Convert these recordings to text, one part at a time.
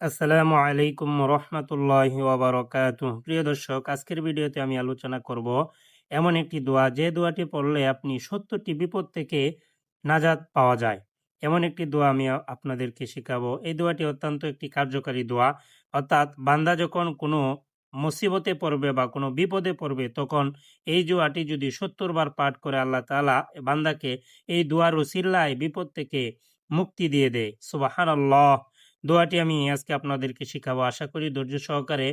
আসসালামু আলাইকুম রহমতুল্লাহ ওবরকাত প্রিয় দর্শক, আজকের ভিডিওতে আমি আলোচনা করব এমন একটি দোয়া, যে দোয়াটি পড়লে আপনি সত্তরটি বিপদ থেকে নাজাদ পাওয়া যায়। এমন একটি দোয়া আমি আপনাদেরকে শেখাবো। এই দোয়াটি অত্যন্ত একটি কার্যকারী দোয়া। অর্থাৎ বান্দা যখন কোনো মুসিবতে পড়বে বা কোনো বিপদে পড়বে, তখন এই দোয়াটি যদি সত্তর বার পাঠ করে আল্লাহ তালা বান্দাকে এই দোয়ার ওসিল্লায় বিপদ থেকে মুক্তি দিয়ে দেয়। সুবাহান আল্লাহ দোয়াটি আমি আজকে আপনাদেরকে শেখাবো। আশা করি ধৈর্য সহকারে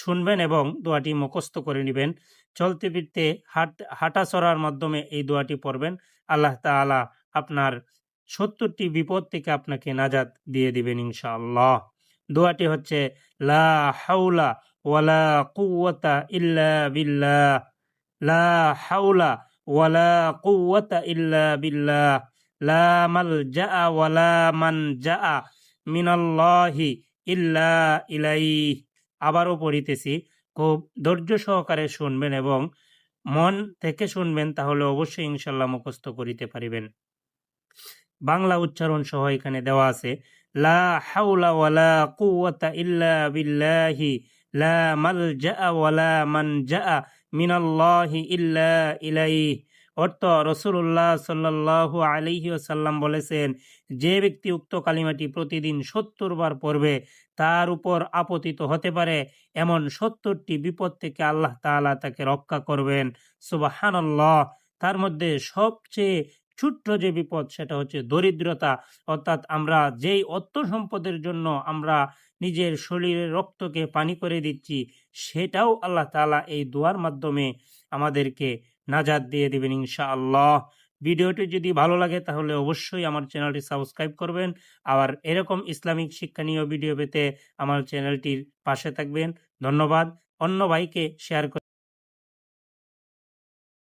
শুনবেন এবং দোয়াটি মুখস্থ করে নেবেন। চলতে ফিরতে হাট হাঁটা চড়ার মাধ্যমে এই দোয়াটি পড়বেন। আল্লাহ তাআলা আপনার সত্তরটি বিপদ থেকে আপনাকে নাজাত দিয়ে দিবেন ইনশাআল্লাহ। দোয়াটি হচ্ছে, লা হাউলা ওয়ালা কুওয়াতা ইল্লা বিল্লাহ। লা হাউলা ওয়ালা কুওয়াতা ইল্লা বিল্লাহ। লা মালজাআ ওয়ালা মানজাআ মিনাল্লাহি ইল্লা ইলাইহ। আবারও পড়িতেছি, খুব ধৈর্য সহকারে শুনবেন এবং মন থেকে শুনবেন, তাহলে অবশ্যই ইনশাল্লাহ মুখস্থ করিতে পারিবেন। বাংলা উচ্চারণ সহ এখানে দেওয়া আছে, লা হাওলা ওয়ালা কুওয়াতা ইল্লা বিল্লাহি লা ওয়ালা ইল্লা অর্থ রসুল্লাহ ওয়াসাল্লাম বলেছেন, যে ব্যক্তি উক্ত কালিমাটি প্রতিদিন সত্তর বার পড়বে, তার উপর আপতিত হতে পারে এমন সত্তরটি বিপদ থেকে আল্লাহ তাকে রক্ষা করবেন। সুবাহানাল্লাহ। তার মধ্যে সবচেয়ে ছোট্ট যে বিপদ, সেটা হচ্ছে দরিদ্রতা। অর্থাৎ আমরা যেই অর্থ সম্পদের জন্য আমরা নিজের শরীরের রক্তকে পানি করে দিচ্ছি, সেটাও আল্লাহ তাআলা এই দোয়ার মাধ্যমে আমাদেরকে নাজাদ দিয়ে দিবেন ইনশাআল্লাহ। ভিডিওটি যদি ভালো লাগে তাহলে অবশ্যই আমার চ্যানেলটি সাবস্ক্রাইব করবেন। আর এরকম ইসলামিক শিক্ষা শিক্ষণীয় ভিডিও পেতে আমার চ্যানেলটির পাশে থাকবেন। ধন্যবাদ। অন্য ভাইকে শেয়ার